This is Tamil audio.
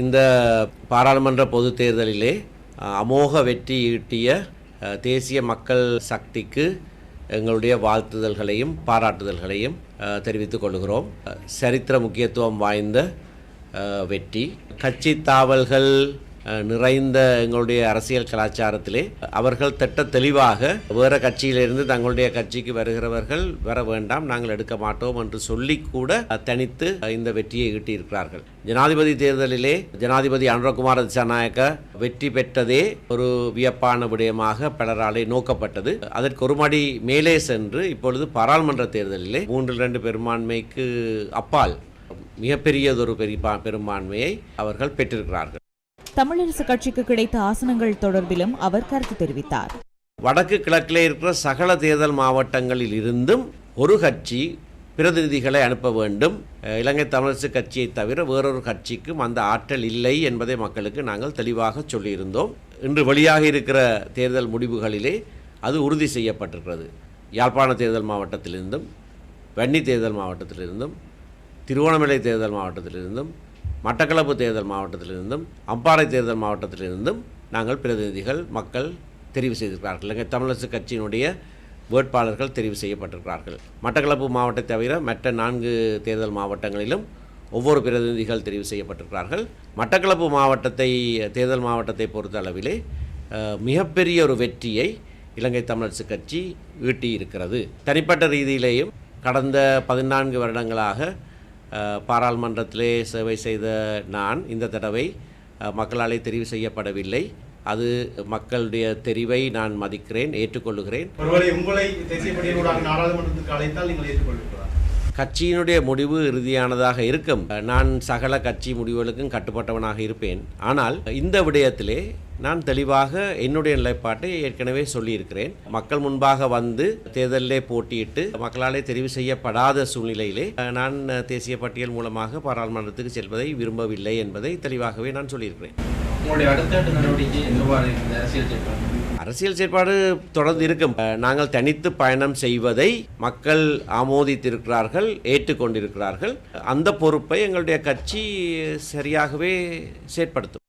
இந்த பாராளுமன்ற பொது தேர்தலிலே அமோக வெற்றி ஈட்டிய தேசிய மக்கள் சக்திக்கு எங்களுடைய வாழ்த்துதல்களையும் பாராட்டுதல்களையும் தெரிவித்துக் கொள்கிறோம். சரித்திர முக்கியத்துவம் வாய்ந்த வெற்றி. கட்சி தாவல்கள் நிறைந்த எங்களுடைய அரசியல் கலாச்சாரத்திலே அவர்கள் திட்ட தெளிவாக வேறு கட்சியிலிருந்து தங்களுடைய கட்சிக்கு வருகிறவர்கள் வர வேண்டாம் நாங்கள் எடுக்க மாட்டோம் என்று சொல்லி கூட தனித்து இந்த வெற்றியை ஈட்டியிருக்கிறார்கள். ஜனாதிபதி தேர்தலிலே ஜனாதிபதி அனுரகுமார் திசாநாயக்க வெற்றி பெற்றதே ஒரு வியப்பான விடயமாக பலராலே நோக்கப்பட்டது. அதற்கு ஒரு மடி மேலே சென்று இப்பொழுது பாராளுமன்ற தேர்தலிலே மூன்றில் இரண்டு பெரும்பான்மைக்கு அப்பால் மிகப்பெரியதொரு பெரிய பெரும்பான்மையை அவர்கள் பெற்றிருக்கிறார்கள். தமிழரசு கட்சிக்கு கிடைத்த ஆசனங்கள் தொடர்பிலும் அவர் கருத்து தெரிவித்தார். வடக்கு கிழக்கில் இருக்கிற சகல தேர்தல் மாவட்டங்களில் இருந்தும் ஒரு கட்சி பிரதிநிதிகளை அனுப்ப வேண்டும். இலங்கை தமிழரசு கட்சியை தவிர வேறொரு கட்சிக்கும் அந்த ஆற்றல் இல்லை என்பதை மக்களுக்கு நாங்கள் தெளிவாக சொல்லியிருந்தோம். இன்று வெளியாக இருக்கிற தேர்தல் முடிவுகளிலே அது உறுதி செய்யப்பட்டிருக்கிறது. யாழ்ப்பாண தேர்தல் மாவட்டத்திலிருந்தும் வன்னி தேர்தல் மாவட்டத்திலிருந்தும் திருவோணமலை தேர்தல் மாவட்டத்திலிருந்தும் மட்டக்களப்பு தேர்தல் மாவட்டத்திலிருந்தும் அம்பாறை தேர்தல் மாவட்டத்திலிருந்தும் நாங்கள் பிரதிநிதிகள் மக்கள் தெரிவு செய்திருக்கிறார்கள். இலங்கை தமிழரசு கட்சியினுடைய வேட்பாளர்கள் தெரிவு செய்யப்பட்டிருக்கிறார்கள். மட்டக்களப்பு மாவட்டத்தை தவிர மற்ற நான்கு தேர்தல் மாவட்டங்களிலும் ஒவ்வொரு பிரதிநிதிகள் தெரிவு செய்யப்பட்டிருக்கிறார்கள். மட்டக்களப்பு மாவட்டத்தை தேர்தல் மாவட்டத்தை பொறுத்த அளவிலே மிகப்பெரிய ஒரு வெற்றியை இலங்கை தமிழரசு கட்சி ஈட்டியிருக்கிறது. தனிப்பட்ட ரீதியிலேயும் கடந்த பதினான்கு வருடங்களாக பாராளுமன்றத்திலே சேவை செய்த நான் இந்த தடவை மக்களாலே தெரிவு செய்யப்படவில்லை. அது மக்களுடைய தெரிவை நான் மதிக்கிறேன் ஏற்றுக்கொள்கிறேன் ஒருவேளை உங்களை தேசிய நாடாளுமன்றத்துக்கு அழைத்தால் நீங்கள் ஏற்றுக்கொள்வீர்களா? கட்சியினுடைய முடிவு இறுதியானதாக இருக்கும். நான் சகல கட்சி முடிவுகளுக்கும் கட்டுப்பட்டவனாக இருப்பேன். ஆனால் இந்த விடயத்திலே நான் தெளிவாக என்னுடைய நிலைப்பாட்டை ஏற்கனவே சொல்லியிருக்கிறேன். மக்கள் முன்பாக வந்து தேர்தலிலே போட்டியிட்டு மக்களாலே தெரிவு செய்யப்படாத சூழ்நிலையிலே நான் தேசிய பட்டியல் மூலமாக பாராளுமன்றத்துக்கு செல்வதை விரும்பவில்லை என்பதை தெளிவாகவே நான் சொல்லியிருக்கிறேன். உங்களுடைய அடுத்த நடவடிக்கை எவ்வாறு அரசியல் அரசியல் செயற்பாடு தொடர்ந்து இருக்கும். நாங்கள் தனித்து பயணம் செய்வதை மக்கள் ஆமோதித்திருக்கிறார்கள் ஏற்றுக்கொண்டிருக்கிறார்கள். அந்த பொறுப்பை எங்களுடைய கட்சி சரியாகவே செயற்படுத்தும்.